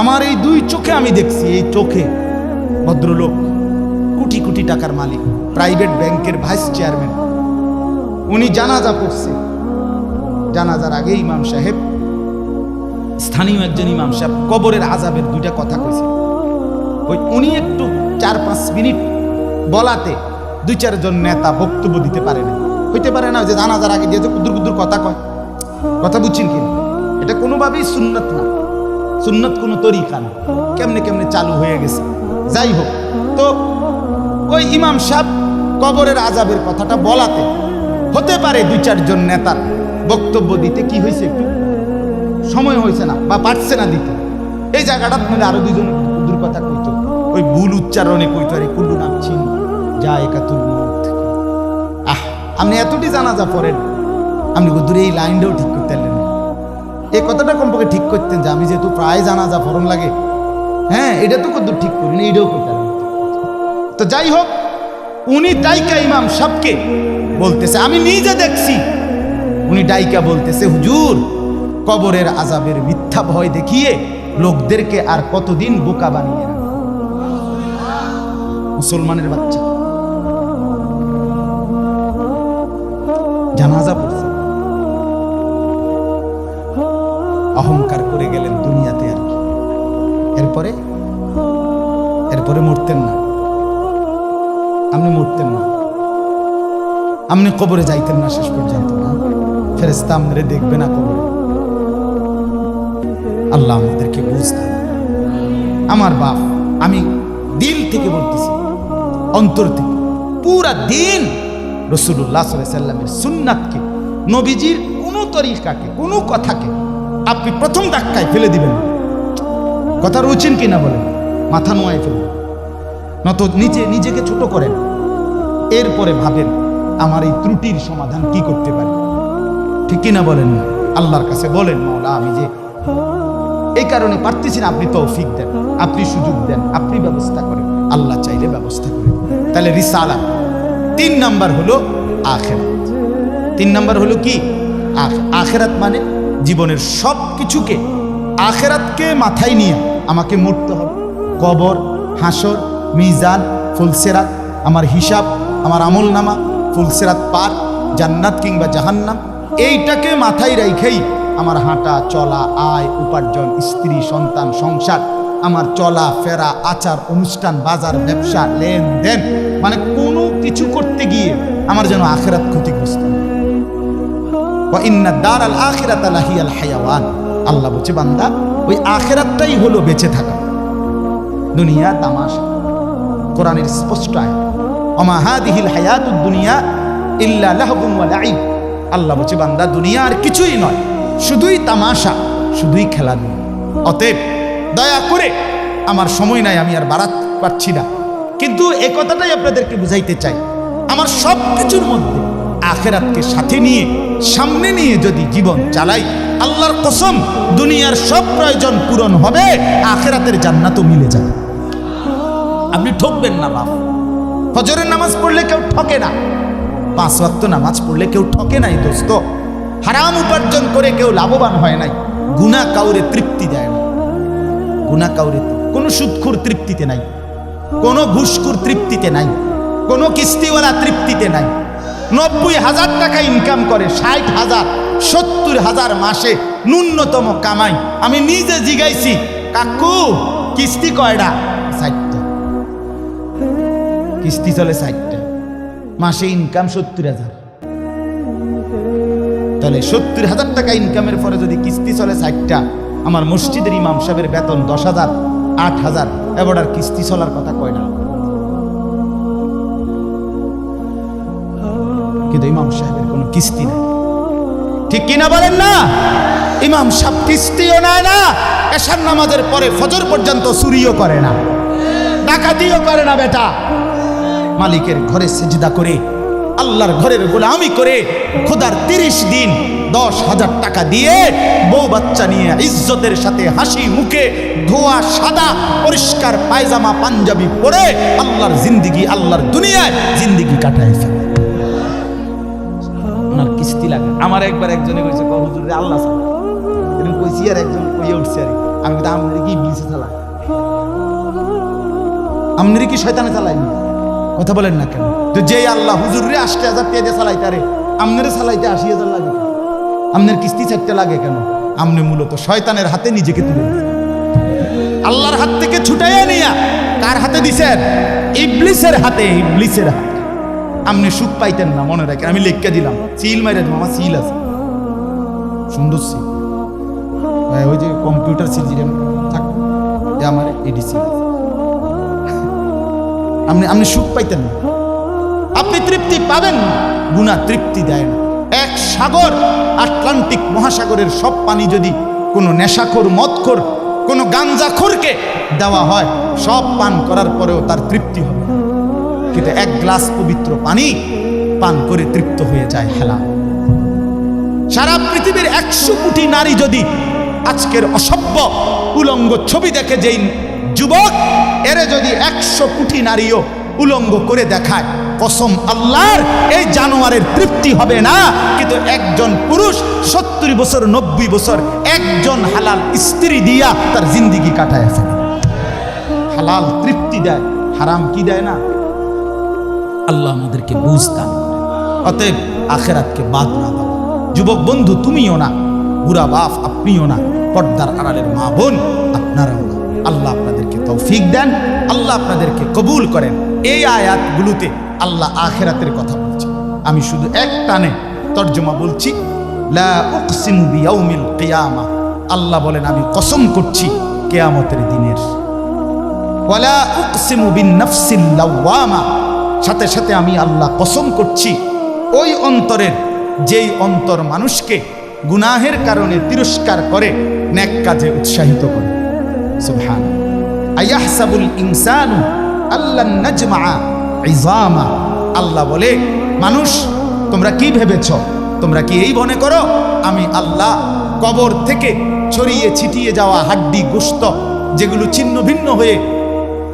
আমার এই দুই চোখে আমি দেখছি, এই চোখে ভদ্রলোক, কোটি কোটি টাকার মালিক প্রাইভেট ব্যাংকের ভাইস চেয়ারম্যান উনি জানাজা পড়ছে জানাজার আগে ইমাম সাহেব, স্থানীয় একজন ইমাম সাহেব কবরের আজাবের দুইটা কথা কইছে। ওই উনি একটু চার পাঁচ মিনিট বলাতে দুই চারজন নেতা বক্তব্য দিতে পারে না হইতে পারে না যে জানাজার আগে যে কুদুর কুদুর কথা কয়। কথা বুঝছেন কি? এটা কোনোভাবেই সুন্নত না। সুন্নত কোনো তরিকা না। কেমনে কেমনে চালু হয়ে গেছে। যাই হোক, তো ওই ইমাম সাহেব কবরের আজাবের কথাটা বলাতে হতে পারে দুই চারজন নেতার বক্তব্য দিতে। কি হয়েছে একটু? সময় হয়েছে না বা পারছে না দিতে। এই জায়গাটা মধ্যে আরও দুজন দূর কথা কইতো। ওই ভুল উচ্চারণে কইতো, আরে কুল্লু নাম যা একাতুল মৌত আহ, আপনি এতটি জানাজা পড়েন, আপনি দূরে এই লাইনটাও ঠিক করতে পারলেন এই কথাটা কমপক্ষে ঠিক করতেন যে আমি যেহেতু প্রায় জানাজা ফরন লাগে। হ্যাঁ এটা তো কদ্দূর ঠিক করিনি, এইটাও করতে তো যাই হোক, উনি ডাইকা ইমাম সবকে বলতেছে, আমি নিজে দেখছি। উনি ডাইকা বলতেছে, হুজুর, কবরের আজাবের মিথ্যা ভয় দেখিয়ে লোকদেরকে আর কতদিন বোকা বানিয়ে মুসলমানের বাচ্চা। জানাজা অহংকার করে গেলেন দুনিয়াতে আর কি। এরপরে? এরপরে মরতেন না। আপনি মরতেন না। আপনি কবরে যাইতেন না শেষ পর্যন্ত না। ফেরেস্তা আপনারে দেখবে না কবরে। আল্লাহ আমাদেরকে বুঝতাম আমার বাপ, আমি দিল থেকে বলতেছি, অন্তর থেকে। পুরা দিন রসুল্লাহ সাল্লামের সুন্নাতকে, নবীজির কোনো তরিকাকে, কোনো কথাকে আপনি প্রথম ধাক্কায় ফেলে দিবেন। কথা রুচেন কিনা বলেন? মাথা নোয়ায় ফেলবেন নত নিজে, নিজেকে ছোট করেন। এরপরে ভাবেন, আমার এই ত্রুটির সমাধান কি করতে পারি? ঠিক কিনা বলেন? না আল্লাহর কাছে বলেন, মাওলা, আমি যে এই কারণে পারতেছি না, আপনি তৌফিক দেন, আপনি সুযোগ দেন, আপনি ব্যবস্থা করেন, আল্লাহ চাইলে ব্যবস্থা করেন। তাহলে রিসালা তিন নাম্বার হলো আখেরাত। তিন নাম্বার হলো কি? আখ- আখেরাত মানে জীবনের সব কিছুকে আখেরাতকে মাথায় নিয়ে আমাকে মরতে হবে কবর, হাসর, মিজান, ফুলসেরাত, আমার হিসাব, আমার আমল নামা ফুলসেরাত পার, জান্নাত কিংবা জাহান্নাম, এইটাকে মাথায় রেখেই আমার হাঁটা, চলা, আয়, উপার্জন, স্ত্রী, সন্তান, সংসার, আমার চলা, ফেরা, আচার, অনুষ্ঠান, বাজার, ব্যবসা, লেনদেন মানে কোনো কিছু করতে গিয়ে আমার যেন আখেরাত ক্ষতিগ্রস্ত হয়। আল্লাহ বলছে, বান্দা, ওই আখেরাতটাই হলো বেঁচে থাকা। দুনিয়া তামাশা। কোরআনের স্পষ্ট আয়াত, ওমা হাদিহিল হায়াতুদ দুনিয়া ইল্লা লাহবুন ওয়া লাইব আল্লাহ বলছে, বান্দা, দুনিয়া আর কিছুই নয়, শুধুই তামাশা, শুধুই খেলাধুলা। অতএব, দয়া করে, আমার সময় নাই, আমি আর বাড়াত পারছি না। কিন্তু এ কথাটাই আপনাদেরকে বুঝাইতে চাই। আমার সব কিছুর মধ্যে আখেরাতকে সাথে নিয়ে, সামনে নিয়ে যদি জীবন চালাই, আল্লাহর কসম, দুনিয়ার সব প্রয়োজন পূরণ হবে, আখেরাতের জান্নাতও মিলে যাবে। আপনি ঠকবেন না, বাপ। ফজরের নামাজ পড়লে কেউ ঠকে না। পাঁচ ওয়াক্ত নামাজ পড়লে কেউ ঠকে নাই, দোস্ত। হারাম উপার্জন করে কেউ লাভবান হয় নাই। গুণা কাউরে তৃপ্তি দেয় না। গুণা কাউরে কোনো সুৎখুর তৃপ্তিতে নাই। কোনো ঘুষখুর তৃপ্তিতে নাই। কোনো কিস্তিওয়ালা তৃপ্তিতে নাই। নব্বই হাজার টাকা ইনকাম করে, ষাট হাজার, সত্তর হাজার মাসে ন্যূনতম কামাই। আমি নিজে জিগাইছি, কাকু, কিস্তি কয়টা ষাটটা কিস্তি চলে ষাটটা মাসে ইনকাম সত্তর হাজার। তাহলে সত্তর হাজার টাকা ইনকামের পরে যদি কিস্তি চলে ষাটটা, আমার মসজিদের ইমাম সাহেবের বেতন দশ হাজার, আট হাজার, এবার কিস্তি চলার কথা কয় ইমাম সাহেবের কোনো কিস্তি নাই। ঠিক কিনা বলেন না? ইমাম সাহেব কিস্তিও নেয় না, এশার নামাজের পরে ফজর পর্যন্ত চুরিও করে না, ডাকাতিও করে না বেটা। মালিকের ঘরে সেজদা করে, আল্লাহর ঘরের গোলামি করে খোদার তিরিশ দিন দশ হাজার টাকা দিয়ে বউ বাচ্চা নিয়ে ইজ্জতের সাথে হাসি মুখে ধোয়া সাদা পরিষ্কার পায়জামা পাঞ্জাবি পরে আল্লাহর জিন্দিগি, আল্লাহর দুনিয়ায় জিন্দিগি কাটায় ফেলে। কিস্তি লাগে। আমার একবার একজনে কইছে হুজুর আল্লাহ ছাড়া এরকম কইছি আর একজন কইয়ে উঠছে আর আমি কিন্তু আমনের কি ইবলিসে চালা আমনের কি শয়তানে চালাইনি কথা বলেন না কেন? তো যে আল্লাহ হুজুরে আশি হাজার টাকা দিয়ে চালাইতারে আমনের চালাইতে আশি হাজার লাগে। আমনের কিস্তি চারটে লাগে কেন? আমনে মূলত শয়তানের হাতে নিজেকে তুলে আল্লাহর হাত থেকে ছুটাইয়া নিয়া কার হাতে দিছেন? ইবলিসের হাতে ইবলিসের হাতে। আপনি সুখ পাইতেন না, মনে রাখেন। আমি লেখকে দিলাম সিল মাইরা দিলাম, আমার সিল আছে। সুন্দর সিল ওই যে কম্পিউটার সিল যেটা আমার এডি সিল আপনি আপনি সুখ পাইতেন না। আপনি তৃপ্তি পাবেন গুণা তৃপ্তি দেয় না। এক সাগর, আটলান্টিক মহাসাগরের সব পানি যদি কোনো নেশাখোর, মদখোর, কোনো গাঞ্জাখোরকে দেওয়া হয়, সব পান করার পরেও তার তৃপ্তি হবে কিন্তু এক গ্লাস পবিত্র পানি পান করে তৃপ্ত হয়ে যায় হেলা সারা পৃথিবীর একশো কোটি নারী যদি আজকের অসভ্য উলঙ্গ ছবি দেখে যেই যুবক, এরে যদি একশো কোটি নারীও উলঙ্গ করে দেখায়, কসম আল্লাহর, এই জানোয়ারের তৃপ্তি হবে না। কিন্তু একজন পুরুষ সত্তর বছর, নব্বই বছর একজন হালাল স্ত্রী দিয়া তার জিন্দিগি কাটায় ফেলে। হালাল তৃপ্তি দেয়, হারাম কি দেয় না? আল্লাহ আমাদেরকে বুঝতাম অতএব আখেরাতকে বাদ না দাও। যুবক বন্ধু, তুমিও না। বুড়া বাপ, আপনিও না। পর্দার আড়ালের মা বোন, আপনারাও না। আল্লাহ আপনাদেরকে তৌফিক দেন। আল্লাহ আপনাদেরকে কবুল করেন। এই আয়াতগুলোতে আল্লাহ আখেরাতের কথা বলছে আমি শুধু এক টানে তর্জমা বলছি। কিয়ামা। আল্লাহ বলেন, আমি কসম করছি কেয়ামতের দিনের। ওয়ালা উকসিমু বিন নাফসিল সাথে সাথে আমি আল্লাহ কসম করছি, ওই অন্তরের যেই অন্তর মানুষকে গুনাহের কারণে তিরস্কার করে, ন্যাক কাজে উৎসাহিত করে। আয়াহসাবুল ইনসানু আল্লাহ আল্লাহ বলে, মানুষ, তোমরা কি ভেবেছ? তোমরা কি এই মনে করো? আমি আল্লাহ কবর থেকে ছড়িয়ে ছিটিয়ে যাওয়া হাড্ডি গুস্ত যেগুলো ছিন্ন ভিন্ন হয়ে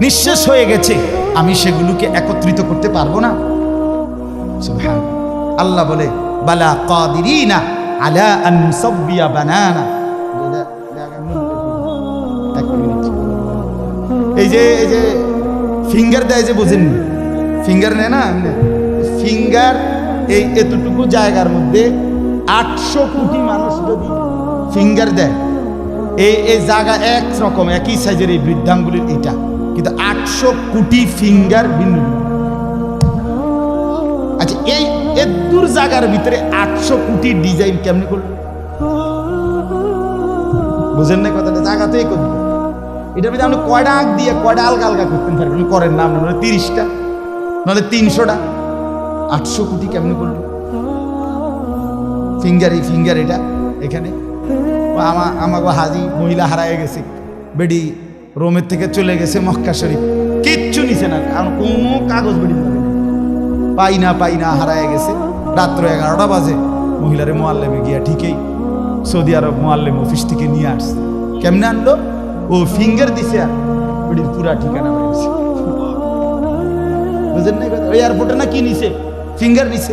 নিঃশেষ হয়ে গেছে আমি সেগুলোকে একত্রিত করতে পারব না। আল্লাহ বলে, বালা কাদিরিনা আলা আন সাব্বিয়া বানানা। এই যে এই যে ফিঙ্গার দেয় যে বুঝেন ফিঙ্গার নেয় না? ফিঙ্গার এই এতটুকু জায়গার মধ্যে আটশো কোটি মানুষ যদি ফিঙ্গার দেয় এই এই জায়গা এক রকম, একই সাইজের এই বৃদ্ধাঙ্গুলির এটা। কিন্তু আটশো কোটি ফিঙ্গার ভিন্ন। আচ্ছা এই এদুর জায়গার ভিতরে আটশো কোটি ডিজাইন কেমনি করল? বুঝেন না কথাটা? জায়গা তো এই এটার ভিতরে আপনি কয়টা আঁক দিয়ে কয়টা আলগা আলগা করতেন পারবেন করেন না আপনার তিরিশটা, নাহলে তিনশোটা। আটশো কোটি কেমনি করল? ফিঙ্গার এই ফিঙ্গার এটা এখানে। আমা আমাকে হাজি মহিলা হারায় গেছে। বেডি রোমের থেকে চলে গেছে মক্কা শরীফ। কিচ্ছু নিছে না, কারণ কোনো কাগজ বেডি। পাই না পাই না, হারায় গেছে। রাত্র এগারোটা বাজে। মহিলারে মোয়াল্লেমে গিয়া ঠিকই সৌদি আরব মোয়াল্লেম অফিস থেকে নিয়ে আসছে। কেমনে আনলো? ও ফিঙ্গার দিছে আর বেডির পুরা ঠিকানা বেরিয়েছে বুঝেন না? ওই এয়ারপোর্টে না কি নিছে? ফিঙ্গার নিছে।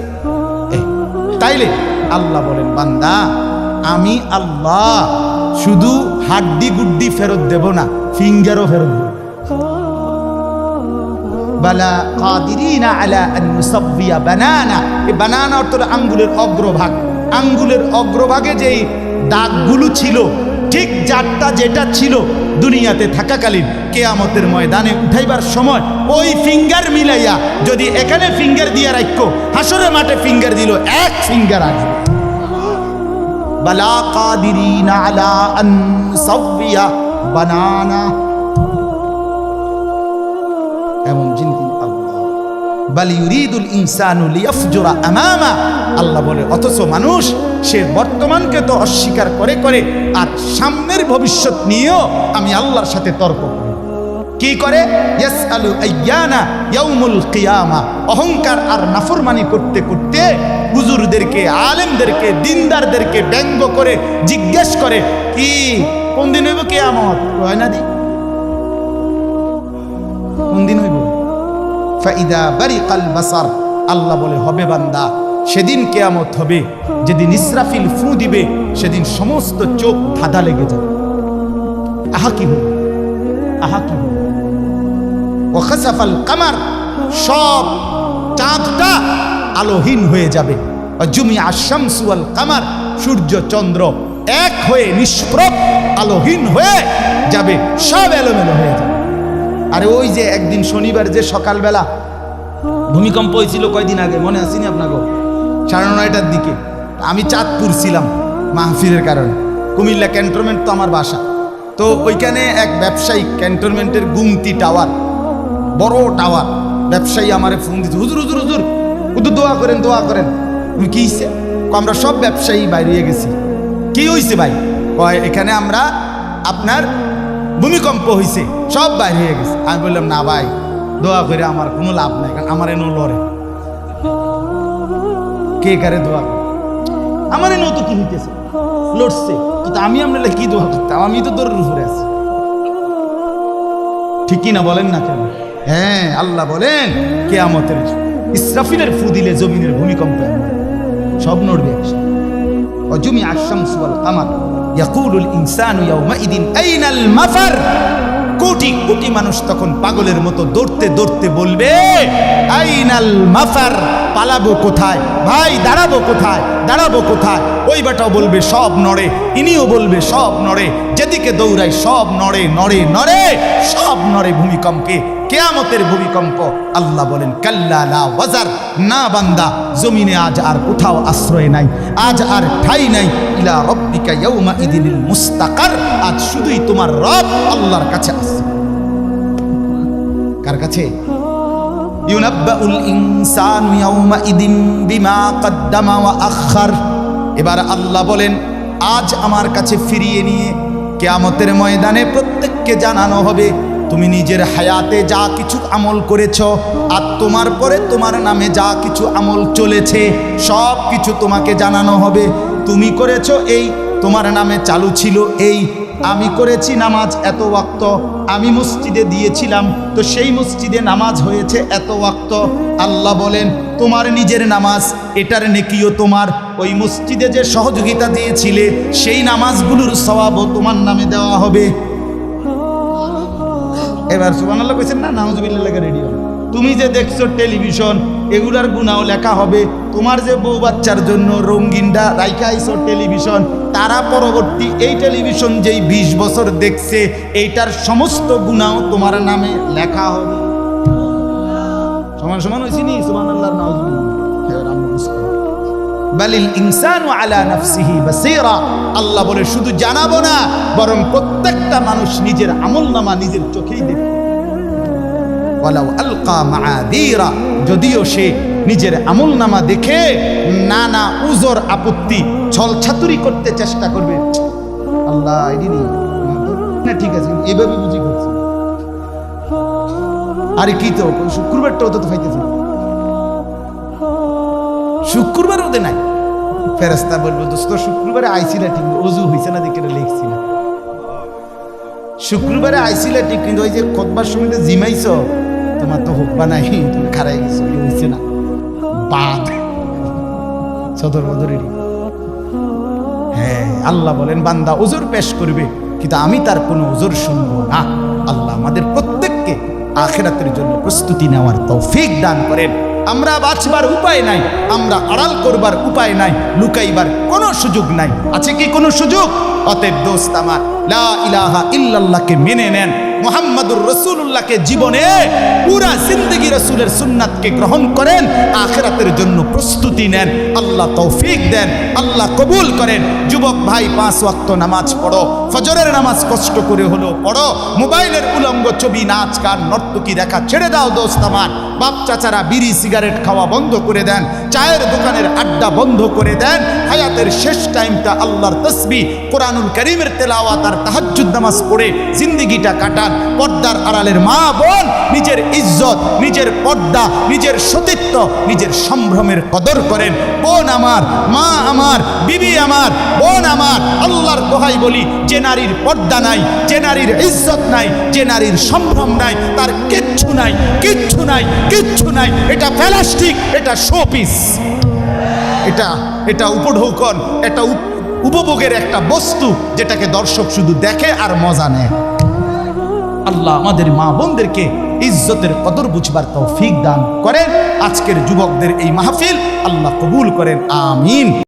তাইলে আল্লাহ বলেন, বান্দা, আমি আল্লাহ, শুধু হাড্ডি গুড্ডি ফেরত দেব না। ফিঙ্গারও ফেরত বালা কাদিরিনা আলা বানানা। এই বানানা অর্থ আঙ্গুলের অগ্রভাগ। আঙ্গুলের অগ্রভাগে যেই দাগগুলো ছিল, ঠিক যারটা যেটা ছিল দুনিয়াতে থাকাকালীন কেয়ামতের ময়দানে উঠাইবার সময়, ওই ফিঙ্গার মিলাইয়া যদি এখানে ফিঙ্গার দিয়ে রাখো হাসরের মাঠে ফিঙ্গার দিল, এক ফিঙ্গার আসবে বালা কাদিরিনা আলা আন নুসাব্বিয়া বানানা। এমন জিনতি আল্লাহ। বাল ইউরিদুল ইনসানু লিয়াফজুরা আমামা। আল্লাহ বলে, অথচ মানুষ সে বর্তমানকে তো অস্বীকার করে করে, আর সামনের ভবিষ্যৎ নিয়েও আমি আল্লাহর সাথে তর্ক কি করে? ইয়াসআলু আইয়ানা ইয়াউমুল কিয়ামা। অহংকার আর নাফরমানি করতে করতে হুজুরদেরকে, আলেমদেরকে, দিনদারদেরকে ব্যঙ্গ করে, জিজ্ঞেস করে, কি কোন দিন হইব কিয়ামত? হয় না দি? কোন দিন হইব? ফাইদা বারিকাল বাসার, আল্লাহ বলে, হবে বান্দা, সেদিন কেয়ামত হবে। যেদিন ইসরাফিল ফু দিবে, সেদিন সমস্ত চোখ ধাঁধা লেগে যাবে। আহা কি হল? আহা কি হল? ওখাসাফাল কামার, সব চাঁদটা আলোহীন হয়ে যাবে। জুমি আশামসুয়াল কামার, সূর্য চন্দ্র এক হয়ে নিষ্প্রভ আলোহীন হয়ে যাবে, সব এলোমেলো হয়ে যাবে। আরে ওই যে একদিন শনিবার যে সকালবেলা ভূমিকম্প হয়েছিল কয়দিন আগে, মনে আসেনি আপনাকে? সাড়ে নয়টার দিকে। আমি চাঁদপুর ছিলাম মাহফিলের কারণে। কুমিল্লা ক্যান্টনমেন্ট তো আমার বাসা। তো ওইখানে এক ব্যবসায়ী ক্যান্টনমেন্টের গুমতি টাওয়ার, বড় টাওয়ার, ব্যবসায়ী আমারে ফোন দিচ্ছে হুজুর হুজুর হুজুর হুজুর দোয়া করেন দোয়া করেন। কি আমরা সব ব্যবসায়ী বাইরে গেছি। কি হয়েছে ভাই? কয়, এখানে আমরা আপনার ভূমিকম্প হয়েছে সব বাইরে হয়ে গেছে। আমি বললাম, না ভাই, দোয়া করে আমার কোনো লাভ নাই, কারণ আমার এনো লড়ে। কে কারে দোয়া? আমার এনো তো কি হইতেছে? লড়ছে। কিন্তু আমি আপনার কি দোয়া করতাম? আমি তো দৌড়ের উপরে আছি। ঠিক না বলেন না কেন? হ্যাঁ আল্লাহ বলেন, কেয়ামতের ইসরাফিলের ফু দিলে জমিনের ভূমিকম্প সব নড়বে একসাথে। অজুমি আশামস ওয়াল কামার। ইয়াকুলুল ইনসানু ইয়াউমাইদিন, আইনাল মাফার? কোটি কোটি মানুষ তখন পাগলের মতো দৌড়তে দৌড়তে বলবে, আইনাল মাফার, পালাবো কোথায়? ভাই, দাঁড়াবো কোথায়? দাঁড়াবো কোথায়? ওই বেটাও বলবে, সব নড়ে। ইনিও বলবে, সব নড়ে। যেদিকে দৌড়ায় সব নড়ে নড়ে নড়ে, সব নড়ে ভূমিকম্পে। কেয়ামতের ভূমিকম্প, আল্লাহ বলেন, কাল্লা ওয়াজার। না বান্দা, জমিনে আজ আর কোথাও আশ্রয় নাই, আজ আর ঠাই নাই। ইলা রব্বিকা ইয়াউমা ইদিনিল মুস্তাকার। আজ শুধুই তোমার রব আল্লাহর কাছে আছে কার কাছে? ইউনাব্বাউল ইনসানু ইয়াউমা ইদিন বিমা কদ্দামা ওয়া আখার এবার আল্লাহ বলেন, আজ আমার কাছে ফিরিয়ে নিয়ে কেয়ামতের ময়দানে প্রত্যেককে জানানো হবে, তুমি নিজের হায়াতে যা কিছু আমল করেছ আর তোমার পরে তোমার নামে যা কিছু আমল চলেছে সব কিছু তোমাকে জানানো হবে। তুমি করেছ এই, তোমার নামে চালু ছিল এই আমি করেছি নামাজ এত ওয়াক্ত, আমি মসজিদে দিয়েছিলাম, তো সেই মসজিদে নামাজ হয়েছে এত ওয়াক্ত। আল্লাহ বলেন, তোমার নিজের নামাজ, এটার নেকিও তোমার। ওই মসজিদে যে সহযোগিতা দিয়েছিলে, সেই নামাজগুলোর স্বভাবও তোমার নামে দেওয়া হবে। এবার সুবহানাল্লাহ কইছেন, না, নাউজুবিল্লাহ লেখা রেডিও। তুমি যে দেখছ টেলিভিশন, এগুলার গুণাও লেখা হবে। তোমার যে বউ বাচ্চার জন্য রঙ্গিনটা রাইখা আইছো টেলিভিশন, তারা পরবর্তী এই টেলিভিশন যেই বিশ বছর দেখছে, এইটার সমস্ত গুণাও তোমার নামে লেখা হবে। সমান সমান হয়েছি নি? সুমান আল্লাহ বলে, শুধু জানাব না, বরং প্রত্যেকটা মানুষ নিজের আমলনামা নিজের চোখেই দেখবে। ওয়ালাউ আলকা মাআদীরা, যদিও সে নিজের আমলনামা দেখে নানা উজর আপত্তি ছলছাতুরি করতে চেষ্টা করবে। আল্লাহ ঠিক আছে এভাবে বুঝি করছে। আরে কি তো, শুক্রবারটাও তো ফাইতেছে। শুক্রবার ওদের নাই। ফেরেস্তা বলব, দোস্ত, শুক্রবারে আইসিলা ঠিক অজু হয়েছে না দেখে লিখছি না। শুক্রবারে আইসিলা ঠিক, কিন্তু ওই যে খোদবার সময় তো জিমাইছ তোমার তো হোক বা নাই, তুমি খারাই গেছো হয়েছে না। বাদ। সদর বদরেরই হ্যাঁ আল্লাহ বলেন, বান্দা ওজোর পেশ করবে, কিন্তু আমি তার কোনো ওজোর শুনব না। আল্লাহ আমাদের প্রত্যেককে আখেরাতের জন্য প্রস্তুতি নেওয়ার তৌফিক দান করেন। আমরা বাঁচবার উপায় নাই, আমরা আড়াল করবার উপায় নাই, লুকাইবার কোনো সুযোগ নাই। আছে কি কোনো সুযোগ? অতএব দোস্ত আমার, লা ইলাহা ইল্লাল্লাহকে মেনে নেন। মোহাম্মদুর রসুল্লাহকে জীবনে পুরা জিন্দগি রসুলের সুন্নাতকে গ্রহণ করেন, আখেরাতের জন্য প্রস্তুতি নেন। আল্লাহ তৌফিক দেন, আল্লাহ কবুল করেন। যুবক ভাই, পাঁচ ওয়াক্ত নামাজ পড়ো, ফজরের নামাজ কষ্ট করে হলো পড়ো, মোবাইলের উলঙ্গ ছবি, নাচ, গান, নর্তকী দেখা ছেড়ে দাও দোস্ত আমার। বাপ চাচারা বিড়ি, সিগারেট খাওয়া বন্ধ করে দেন, চায়ের দোকানের আড্ডা বন্ধ করে দেন, হায়াতের শেষ টাইমটা আল্লাহর তসবি, কোরআনুল করিমের তেলাওয়াত আর তাহাজ্জুদ নামাজ পড়ে জিন্দিগিটা কাটান পর্দার আড়ালের মা বোন, নিজের ইজ্জত, নিজের পর্দা, নিজের সতীত্ব, নিজের সম্ভ্রমের কদর করেন। বোন আমার, মা আমার, বিবি আমার, বোন আমার, আল্লাহর দোহাই বলি, যে নারীর পর্দা নাই, যে নারীর ইজ্জত নাই, যে নারীর সম্ভ্রম নাই, তার কিচ্ছু নাই কিচ্ছু নাই কিচ্ছু নাই। এটা প্লাস্টিক এটা শোপিস। এটা এটা উপঢৌকন, এটা উপভোগের একটা বস্তু, যেটাকে দর্শক শুধু দেখে আর মজা নেয়। আল্লাহ আমাদের মা বোনদেরকে ইজ্জতের কদর বুঝবার তৌফিক দান করেন। আজকের যুবকদের এই মাহফিল আল্লাহ কবুল করেন, আমিন।